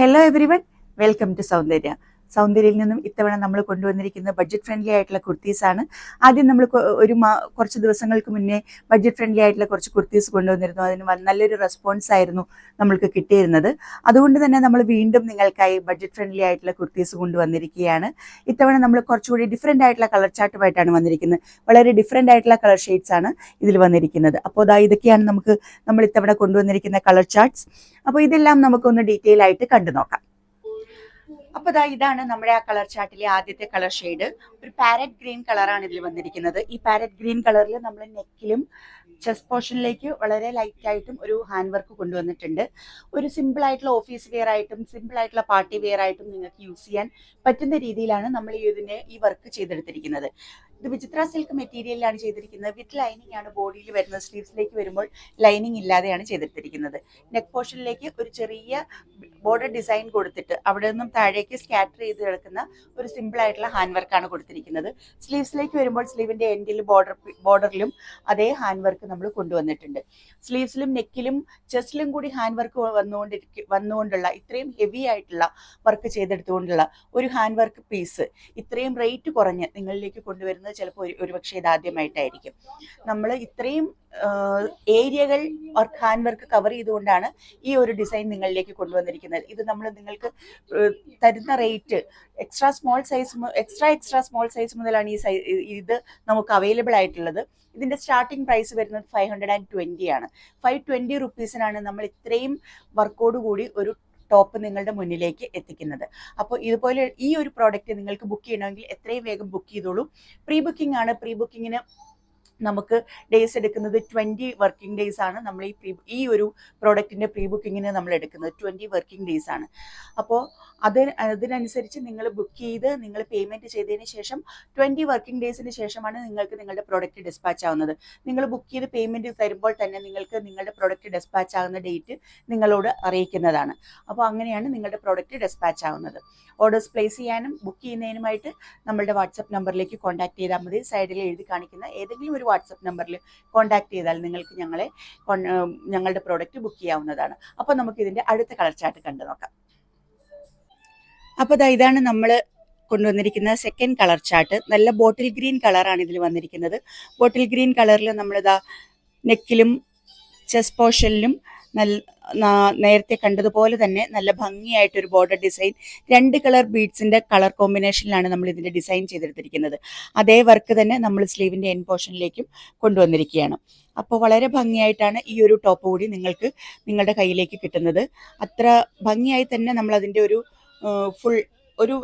Hello everyone, welcome to Soundarya. സൗന്ദര്യയിൽ നിന്നും ഇത്തവണ നമ്മൾ കൊണ്ടുവന്നിരിക്കുന്ന ബഡ്ജറ്റ് ഫ്രണ്ട്ലി ആയിട്ടുള്ള കുർത്തീസ് ആണ്. ആദ്യം നമ്മൾ ഒരു കുറച്ച് ദിവസങ്ങൾക്ക് മുന്നേ ബഡ്ജറ്റ് ഫ്രണ്ട്ലി ആയിട്ടുള്ള കുറച്ച് കുർത്തീസ് കൊണ്ടുവന്നിരുന്നു. അതിന് നല്ലൊരു റെസ്പോൺസ് ആയിരുന്നു നമ്മൾക്ക് കിട്ടിയിരുന്നത്. അതുകൊണ്ട് തന്നെ നമ്മൾ വീണ്ടും നിങ്ങൾക്കായി ബഡ്ജറ്റ് ഫ്രണ്ട്ലി ആയിട്ടുള്ള കുർത്തീസ് കൊണ്ടുവന്നിരിക്കുകയാണ്. ഇത്തവണ നമ്മൾ കുറച്ചുകൂടി ഡിഫറെന്റ് ആയിട്ടുള്ള കളർ ചാർട്ടുമായിട്ടാണ് വന്നിരിക്കുന്നത്. വളരെ ഡിഫറെന്റ് ആയിട്ടുള്ള കളർ ഷെയ്ഡ്സ് ആണ് ഇതിൽ വന്നിരിക്കുന്നത്. അപ്പോൾ അതാ ഇതൊക്കെയാണ് നമുക്ക് നമ്മൾ ഇത്തവണ കൊണ്ടുവന്നിരിക്കുന്ന കളർ ചാർട്ട്സ് അപ്പോൾ ഇതെല്ലാം നമുക്കൊന്ന് ഡീറ്റെയിൽ ആയിട്ട് കണ്ടു നോക്കാം അപ്പൊ ദാ ഇതാണ് നമ്മുടെ ആ കളർ ചാർട്ടിലെ ആദ്യത്തെ കളർ ഷെയ്ഡ്. ഒരു പാരറ്റ് ഗ്രീൻ കളറാണ് ഇതിൽ വന്നിരിക്കുന്നത്. ഈ പാരറ്റ് ഗ്രീൻ കളറിൽ നമ്മൾ നെക്കിലും ചെസ്റ്റ് പോർഷനിലേക്ക് വളരെ ലൈറ്റ് ആയിട്ടും ഒരു ഹാൻഡ് വർക്ക് കൊണ്ടുവന്നിട്ടുണ്ട്. ഒരു സിമ്പിൾ ആയിട്ടുള്ള ഓഫീസ് വെയർ ആയിട്ടും സിമ്പിൾ ആയിട്ടുള്ള പാർട്ടി വെയർ ആയിട്ടും നിങ്ങൾക്ക് യൂസ് ചെയ്യാൻ പറ്റുന്ന രീതിയിലാണ് നമ്മൾ ഇതിനെ ഈ വർക്ക് ചെയ്തെടുത്തിരിക്കുന്നത്. ഇത് വിചിത്ര സിൽക്ക് മെറ്റീരിയലിലാണ് ചെയ്തിരിക്കുന്നത്. വിത്ത് ലൈനിങ് ആണ് ബോഡിയിൽ വരുന്ന സ്ലീവ്സിലേക്ക് വരുമ്പോൾ ലൈനിങ് ഇല്ലാതെയാണ് ചെയ്തെടുത്തിരിക്കുന്നത്. നെക്ക് പോർഷനിലേക്ക് ഒരു ചെറിയ ബോർഡർ ഡിസൈൻ കൊടുത്തിട്ട് അവിടെ നിന്നും താഴേക്ക് സ്കാറ്റർ ചെയ്ത് കിടക്കുന്ന ഒരു സിമ്പിൾ ആയിട്ടുള്ള ഹാൻഡ് ആണ് കൊടുത്തിരിക്കുന്നത്. സ്ലീവ്സിലേക്ക് വരുമ്പോൾ സ്ലീവിന്റെ എൻഡിൽ ബോർഡർ ബോർഡറിലും അതേ ഹാൻഡ് വർക്ക് നമ്മൾ കൊണ്ടുവന്നിട്ടുണ്ട്. സ്ലീവ്സിലും നെക്കിലും ചെസ്റ്റിലും കൂടി ഹാൻഡ് വർക്ക് വന്നുകൊണ്ടിരിക്കും വന്നുകൊണ്ടുള്ള ഇത്രയും ഹെവി ആയിട്ടുള്ള വർക്ക് ചെയ്തെടുത്തുകൊണ്ടുള്ള ഒരു ഹാൻഡ് വർക്ക് പീസ് ഇത്രയും റേറ്റ് കുറഞ്ഞ് നിങ്ങളിലേക്ക് കൊണ്ടുവരുന്നത് ചിലപ്പോൾ ഒരു ഒരുപക്ഷെ ഇതാദ്യമായിട്ടായിരിക്കും നമ്മൾ ഇത്രയും ഏരിയകൾ ഓർ ഹാൻഡ് വർക്ക് കവർ ചെയ്തുകൊണ്ടാണ് ഈ ഒരു ഡിസൈൻ നിങ്ങളിലേക്ക് കൊണ്ടുവന്നിരിക്കുന്നത്. ഇത് നമ്മൾ നിങ്ങൾക്ക് തരുന്ന rate extra small size extra extra small size മുതലാണ് ഈ ഇത് നമുക്ക് അവൈലബിൾ ആയിട്ടുള്ളത്. ഇതിന്റെ സ്റ്റാർട്ടിംഗ് പ്രൈസ് വരുന്നത് ഫൈവ് ഹൺഡ്രഡ് ആൻഡ് ട്വന്റി ആണ്. ഫൈവ് ട്വന്റി റുപ്പീസിനാണ് നമ്മൾ ഇത്രയും വർക്കോട് കൂടി ഒരു ടോപ്പ് നിങ്ങളുടെ മുന്നിലേക്ക് എത്തിക്കുന്നത്. അപ്പോൾ ഇതുപോലെ ഈ ഒരു പ്രോഡക്റ്റ് നിങ്ങൾക്ക് ബുക്ക് ചെയ്യണമെങ്കിൽ എത്രയും വേഗം ബുക്ക് ചെയ്തോളൂ. പ്രീ ബുക്കിംഗ് ആണ്. പ്രീ ബുക്കിങ്ങിന് നമുക്ക് ഡേയ്സ് എടുക്കുന്നത് ട്വന്റി വർക്കിംഗ് ഡേയ്സ് ആണ്. നമ്മൾ ഈ പ്രീ ഈ ഒരു പ്രോഡക്റ്റിന്റെ പ്രീ ബുക്കിങ്ങിന് നമ്മൾ എടുക്കുന്നത് ട്വന്റി വർക്കിംഗ് ഡേയ്സ് ആണ്. അപ്പോൾ അത് അതിനനുസരിച്ച് നിങ്ങൾ ബുക്ക് ചെയ്ത് നിങ്ങൾ പേയ്മെന്റ് ചെയ്തതിന് ശേഷം ട്വന്റി വർക്കിംഗ് ഡേയ്സിന് ശേഷമാണ് നിങ്ങൾക്ക് നിങ്ങളുടെ പ്രോഡക്റ്റ് ഡിസ്പാച്ച് ആവുന്നത്. നിങ്ങൾ ബുക്ക് ചെയ്ത് പേയ്മെന്റ് തരുമ്പോൾ തന്നെ നിങ്ങൾക്ക് നിങ്ങളുടെ പ്രോഡക്റ്റ് ഡിസ്പാച്ച് ആകുന്ന ഡേറ്റ് നിങ്ങളോട് അറിയിക്കുന്നതാണ്. അപ്പോൾ അങ്ങനെയാണ് നിങ്ങളുടെ പ്രോഡക്റ്റ് ഡിസ്പാച്ച് ആവുന്നത്. ഓർഡേഴ്സ് പ്ലേസ് ചെയ്യാനും ബുക്ക് ചെയ്യുന്നതിനുമായിട്ട് നമ്മളുടെ വാട്സപ്പ് നമ്പറിലേക്ക് കോൺടാക്ട് ചെയ്താൽ മതി. സൈഡിൽ എഴുതി കാണിക്കുന്ന ഏതെങ്കിലും ഒരു വാട്സപ്പ് നമ്പറിൽ കോൺടാക്ട് ചെയ്താൽ നിങ്ങൾക്ക് ഞങ്ങളെ ഞങ്ങളുടെ പ്രോഡക്റ്റ് ബുക്ക് ചെയ്യാവുന്നതാണ്. അപ്പോൾ നമുക്ക് ഇതിന്റെ അടുത്ത കളർ ചാർട്ട് കണ്ടു നോക്കാം. അപ്പോൾ അതാ ഇതാണ് നമ്മൾ കൊണ്ടുവന്നിരിക്കുന്ന സെക്കൻഡ് കളർ ചാർട്ട് നല്ല ബോട്ടിൽ ഗ്രീൻ കളറാണ് ഇതിൽ വന്നിരിക്കുന്നത്. ബോട്ടിൽ ഗ്രീൻ കളറിൽ നമ്മളിതാ നെക്കിലും ചെസ്റ്റ് പോർഷനിലും നല്ല നേരത്തെ കണ്ടതുപോലെ തന്നെ നല്ല ഭംഗിയായിട്ടൊരു ബോർഡർ ഡിസൈൻ രണ്ട് കളർ ബീഡ്സിന്റെ കളർ കോമ്പിനേഷനിലാണ് നമ്മൾ ഇതിന്റെ ഡിസൈൻ ചെയ്തെടുത്തിരിക്കുന്നത്. അതേ വർക്ക് തന്നെ നമ്മൾ സ്ലീവിന്റെ എൻ പോർഷനിലേക്കും കൊണ്ടുവന്നിരിക്കുകയാണ്. അപ്പോൾ വളരെ ഭംഗിയായിട്ടാണ് ഈ ഒരു ടോപ്പ് കൂടി നിങ്ങൾക്ക് നിങ്ങളുടെ കയ്യിലേക്ക് കിട്ടുന്നത്. അത്ര ഭംഗിയായി തന്നെ നമ്മൾ അതിന്റെ ഒരു ഫുൾ ഒരു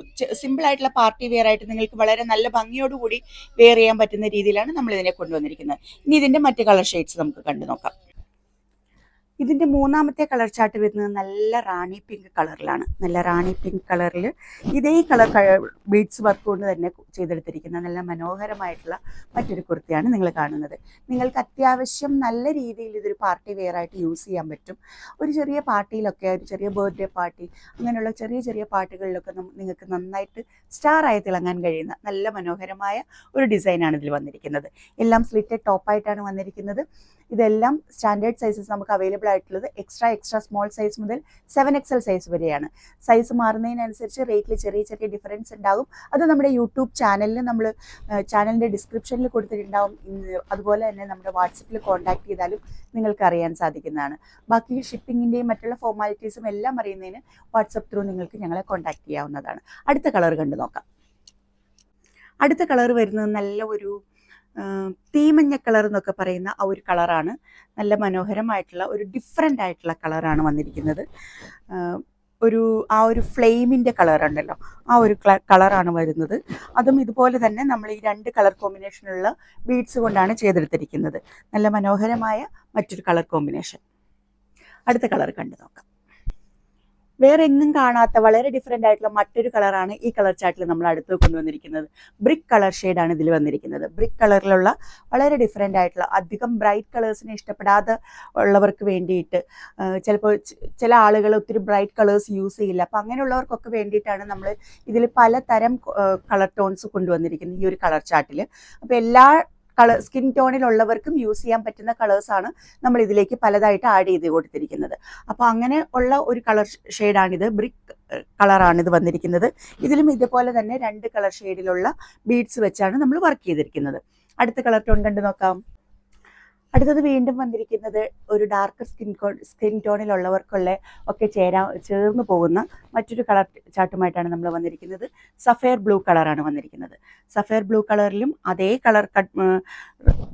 സിമ്പിൾ ആയിട്ടുള്ള പാർട്ടി വെയർ ആയിട്ട് നിങ്ങൾക്ക് വളരെ നല്ല ഭംഗിയോടുകൂടി വെയർ ചെയ്യാൻ പറ്റുന്ന രീതിയിലാണ് നമ്മൾ ഇതിനെ കൊണ്ടുവന്നിരിക്കുന്നത്. ഇനി ഇതിന്റെ മറ്റു കളർ ഷെയ്ഡ്സ് നമുക്ക് കണ്ടു നോക്കാം. ഇതിന്റെ മൂന്നാമത്തെ കളർ ചാർട്ട് വരുന്നത് നല്ല റാണി പിങ്ക് കളറിലാണ് നല്ല റാണി പിങ്ക് കളറിൽ ഇതേ കളർ ബീഡ്സ് വർക്ക് കൊണ്ട് തന്നെ ചെയ്തെടുത്തിരിക്കുന്ന നല്ല മനോഹരമായിട്ടുള്ള മറ്റൊരു കുർത്തിയാണ് നിങ്ങൾ കാണുന്നത്. നിങ്ങൾക്ക് അത്യാവശ്യം നല്ല രീതിയിൽ ഇതൊരു പാർട്ടി വെയർ ആയിട്ട് യൂസ് ചെയ്യാൻ പറ്റും. ഒരു ചെറിയ പാർട്ടിയിലൊക്കെ ഒരു ചെറിയ ബർത്ത്ഡേ പാർട്ടി അങ്ങനെയുള്ള ചെറിയ ചെറിയ പാർട്ടികളിലൊക്കെ നിങ്ങൾക്ക് നന്നായിട്ട് സ്റ്റാർ ആയി തിളങ്ങാൻ കഴിയുന്ന നല്ല മനോഹരമായ ഒരു ഡിസൈനാണ് ഇതിൽ വന്നിരിക്കുന്നത്. എല്ലാം സ്ലിറ്റഡ് ടോപ്പായിട്ടാണ് വന്നിരിക്കുന്നത്. ഇതെല്ലാം സ്റ്റാൻഡേർഡ് സൈസസ് നമുക്ക് അവൈലബിൾ ആയിട്ടുള്ളത് എക്സ്ട്രാ എക്സ്ട്രാ സ്മോൾ സൈസ് മുതൽ സെവൻ എക്സൽ സൈസ് വരെയാണ്. സൈസ് മാറുന്നതിനനുസരിച്ച് റേറ്റിൽ ചെറിയ ചെറിയ ഡിഫറൻസ് ഉണ്ടാകും അത് നമ്മുടെ യൂട്യൂബ് ചാനലിൽ നമ്മൾ ചാനലിന്റെ ഡിസ്ക്രിപ്ഷനിൽ കൊടുത്തിട്ടുണ്ടാവും. അതുപോലെ തന്നെ നമ്മുടെ വാട്സപ്പിൽ കോൺടാക്ട് ചെയ്താലും നിങ്ങൾക്ക് അറിയാൻ സാധിക്കുന്നതാണ്. ബാക്കി ഷിപ്പിങ്ങിന്റെയും മറ്റുള്ള ഫോർമാലിറ്റീസും എല്ലാം അറിയുന്നതിന് വാട്സപ്പ് ത്രൂ നിങ്ങൾക്ക് ഞങ്ങളെ കോൺടാക്ട് ചെയ്യാവുന്നതാണ്. അടുത്ത കളർ കണ്ടു നോക്കാം. അടുത്ത കളർ വരുന്നത് നല്ല ഒരു തീമഞ്ഞ കളർ എന്നൊക്കെ പറയുന്ന ആ ഒരു കളറാണ്. നല്ല മനോഹരമായിട്ടുള്ള ഒരു ഡിഫറെന്റ് ആയിട്ടുള്ള കളറാണ് വന്നിരിക്കുന്നത്. ഒരു ആ ഒരു ഫ്ലെയിമിന്റെ കളറുണ്ടല്ലോ ആ ഒരു കളറാണ് വരുന്നത്. അതും ഇതുപോലെ തന്നെ നമ്മൾ ഈ രണ്ട് കളർ കോമ്പിനേഷനുള്ള ബീഡ്സ് കൊണ്ടാണ് ചെയ്തെടുത്തിരിക്കുന്നത്. നല്ല മനോഹരമായ മറ്റൊരു കളർ കോമ്പിനേഷൻ അടുത്ത കളർ കണ്ടു നോക്കാം. വേറെ എങ്ങും കാണാത്ത വളരെ ഡിഫറെന്റ് ആയിട്ടുള്ള മറ്റൊരു കളറാണ് ഈ കളർ ചാർട്ടിൽ നമ്മൾ അടുത്ത് കൊണ്ടുവന്നിരിക്കുന്നത്. ബ്രിക്ക് കളർ ഷെയ്ഡാണ് ഇതിൽ വന്നിരിക്കുന്നത്. ബ്രിക്ക് കളറിലുള്ള വളരെ ഡിഫറെന്റ് ആയിട്ടുള്ള അധികം ബ്രൈറ്റ് കളേഴ്സിനെ ഇഷ്ടപ്പെടാതെ ഉള്ളവർക്ക് വേണ്ടിയിട്ട് ചിലപ്പോൾ ചില ആളുകൾ ഒത്തിരി ബ്രൈറ്റ് കളേഴ്സ് യൂസ് ചെയ്യില്ല. അപ്പം അങ്ങനെയുള്ളവർക്കൊക്കെ വേണ്ടിയിട്ടാണ് നമ്മൾ ഇതിൽ പലതരം കളർ ടോൺസ് കൊണ്ടുവന്നിരിക്കുന്നത് ഈ ഒരു കളർ ചാർട്ടിൽ അപ്പോൾ എല്ലാ കളർ സ്കിൻ ടോണിലുള്ളവർക്കും യൂസ് ചെയ്യാൻ പറ്റുന്ന കളേഴ്സാണ് നമ്മൾ ഇതിലേക്ക് പലതായിട്ട് ആഡ് ചെയ്ത് കൊടുത്തിരിക്കുന്നത്. അപ്പോൾ അങ്ങനെ ഉള്ള ഒരു കളർ ഷെയ്ഡാണിത് ബ്രിക്ക് കളറാണ് ഇത് വന്നിരിക്കുന്നത്. ഇതിലും ഇതുപോലെ തന്നെ രണ്ട് കളർ ഷെയ്ഡിലുള്ള ബീഡ്സ് വെച്ചാണ് നമ്മൾ വർക്ക് ചെയ്തിരിക്കുന്നത്. അടുത്ത കളർ ടോൺ കണ്ടു നോക്കാം. അടുത്തത് വീണ്ടും വന്നിരിക്കുന്നത് ഒരു ഡാർക്ക് സ്കിൻ സ്കിൻ ടോണിലുള്ളവർക്കുള്ള ഒക്കെ ചേരാ ചേർന്ന് പോകുന്ന മറ്റൊരു കളർ ചാട്ടുമായിട്ടാണ് നമ്മൾ വന്നിരിക്കുന്നത്. സഫയർ ബ്ലൂ കളറാണ് വന്നിരിക്കുന്നത്. സഫയർ ബ്ലൂ കളറിലും അതേ കളർ കട്ട്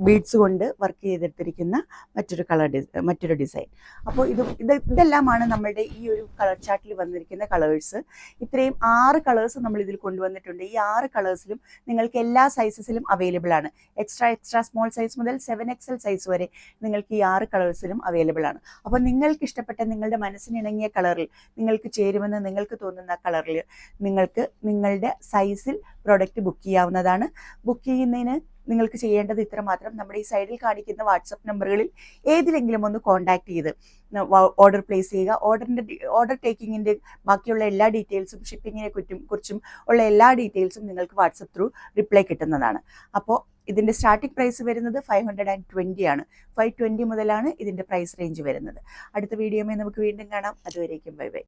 ബീഡ്സ് കൊണ്ട് വർക്ക് ചെയ്തെടുത്തിരിക്കുന്ന മറ്റൊരു കളർ മറ്റൊരു ഡിസൈൻ അപ്പോൾ ഇത് ഇത് ഇതെല്ലാമാണ് നമ്മളുടെ ഈ ഒരു കളർ ചാർട്ടിൽ വന്നിരിക്കുന്ന കളേഴ്സ് ഇത്രയും ആറ് കളേഴ്സ് നമ്മൾ ഇതിൽ കൊണ്ടുവന്നിട്ടുണ്ട്. ഈ ആറ് കളേഴ്സിലും നിങ്ങൾക്ക് എല്ലാ സൈസസിലും അവൈലബിൾ ആണ്. എക്സ്ട്രാ എക്സ്ട്രാ സ്മോൾ സൈസ് മുതൽ സെവൻ എക്സൽ സൈസ് വരെ നിങ്ങൾക്ക് ഈ ആറ് കളേഴ്സിലും അവൈലബിൾ ആണ്. അപ്പോൾ നിങ്ങൾക്ക് ഇഷ്ടപ്പെട്ട നിങ്ങളുടെ മനസ്സിന് ഇണങ്ങിയ കളറിൽ നിങ്ങൾക്ക് ചേരുമെന്ന് നിങ്ങൾക്ക് തോന്നുന്ന കളറിൽ നിങ്ങൾക്ക് നിങ്ങളുടെ സൈസിൽ പ്രോഡക്റ്റ് ബുക്ക് ചെയ്യാവുന്നതാണ്. ബുക്ക് ചെയ്യുന്നതിന് നിങ്ങൾക്ക് ചെയ്യേണ്ടത് ഇത്ര മാത്രം. നമ്മുടെ ഈ സൈഡിൽ കാണിക്കുന്ന വാട്സപ്പ് നമ്പറുകളിൽ ഏതിലെങ്കിലും ഒന്ന് കോൺടാക്ട് ചെയ്ത് ഓർഡർ പ്ലേസ് ചെയ്യുക. ഓർഡറിന്റെ ഓർഡർ ടേക്കിങ്ങിന്റെ ബാക്കിയുള്ള എല്ലാ ഡീറ്റെയിൽസും ഷിപ്പിങ്ങിനെ കുറ്റും കുറിച്ചും ഉള്ള എല്ലാ ഡീറ്റെയിൽസും നിങ്ങൾക്ക് വാട്സപ്പ് ത്രൂ റിപ്ലൈ കിട്ടുന്നതാണ്. അപ്പോൾ ഇതിന്റെ സ്റ്റാർട്ടിംഗ് പ്രൈസ് വരുന്നത് ഫൈവ് ഹൺഡ്രഡ് ആൻഡ് ട്വന്റി ആണ്. ഫൈവ് ട്വന്റി മുതലാണ് ഇതിന്റെ പ്രൈസ് റേഞ്ച് വരുന്നത്. അടുത്ത വീഡിയോമേ നമുക്ക് വീണ്ടും കാണാം. അതുവരേക്കും ബൈ ബൈ.